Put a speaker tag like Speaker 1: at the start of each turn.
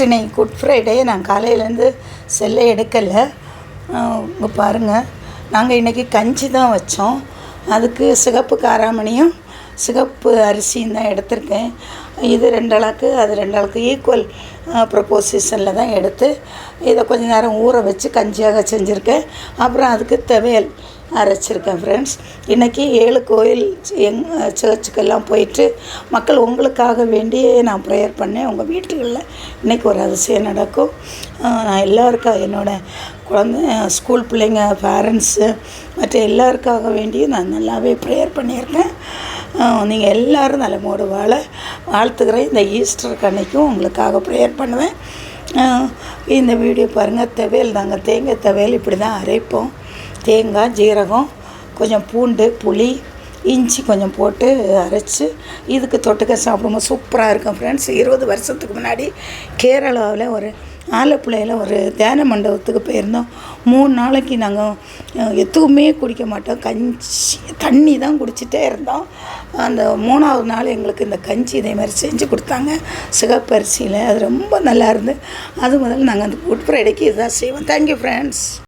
Speaker 1: இன்னைக்கு good Friday நான் காலையிலேருந்து செல்லை எடுக்கலை. இங்கே பாருங்கள் நாங்கள் இன்றைக்கி கஞ்சி தான் வச்சோம். அதுக்கு சிகப்பு காராமணியும் சிகப்பு அரிசியும் தான் எடுத்திருக்கேன். இது ரெண்டு அளவுக்கு அது ரெண்டு அளவுக்கு ஈக்குவல் ப்ரொப்போசிஷனில் தான் எடுத்து இதை கொஞ்சம் நேரம் ஊற வச்சு கஞ்சியாக செஞ்சுருக்கேன். அப்புறம் அதுக்கு துவையல் அரைச்சிருக்கேன் ஃப்ரெண்ட்ஸ் இன்றைக்கி ஏழு கோயில் எங் சர்ச்சுக்கெல்லாம் போயிட்டு மக்கள் உங்களுக்காக வேண்டியே நான் ப்ரேயர் பண்ணேன். உங்கள் வீட்டுகளில் இன்றைக்கி ஒரு அதிசயம் நடக்கும். நான் எல்லாருக்கும் என்னோடய குழந்த ஸ்கூல் பிள்ளைங்க பேரண்ட்ஸு மற்ற எல்லாருக்காக வேண்டியும் நான் நல்லாவே ப்ரேயர் பண்ணியிருக்கேன். நீங்கள் எல்லோரும் நலமோடு வாழ வாழ்த்துக்கிறேன் இந்த ஈஸ்டருக்கு அன்னைக்கும் உங்களுக்காக ப்ரேயர் பண்ணுவேன். இந்த வீடியோ பாருங்கள் துவையல் நாங்கள் தேங்காய் துவையல் இப்படி தான் அரைப்போம். தேங்காய் ஜீரகம் கொஞ்சம் பூண்டு புளி இஞ்சி கொஞ்சம் போட்டு அரைச்சி இதுக்கு தொட்டுக்க சாப்பிடும்போது சூப்பராக இருக்கும் ஃப்ரெண்ட்ஸ் இருபது வருஷத்துக்கு முன்னாடி கேரளாவில் ஒரு ஆலப்புழையில் ஒரு தியான மண்டபத்துக்கு போயிருந்தோம். மூணு நாளைக்கு நாங்கள் எதுவுமே குடிக்க மாட்டோம். கஞ்சி தண்ணி தான் குடிச்சிட்டே இருந்தோம். அந்த மூணாவது நாள் எங்களுக்கு இந்த கஞ்சி இதே மாதிரி செஞ்சு கொடுத்தாங்க. சிகப்பரிசியில். அது ரொம்ப நல்லா இருந்து அது முதல்ல நாங்கள் அந்த உட்புற இடைக்கு இதுதான் செய்வோம். Thank you friends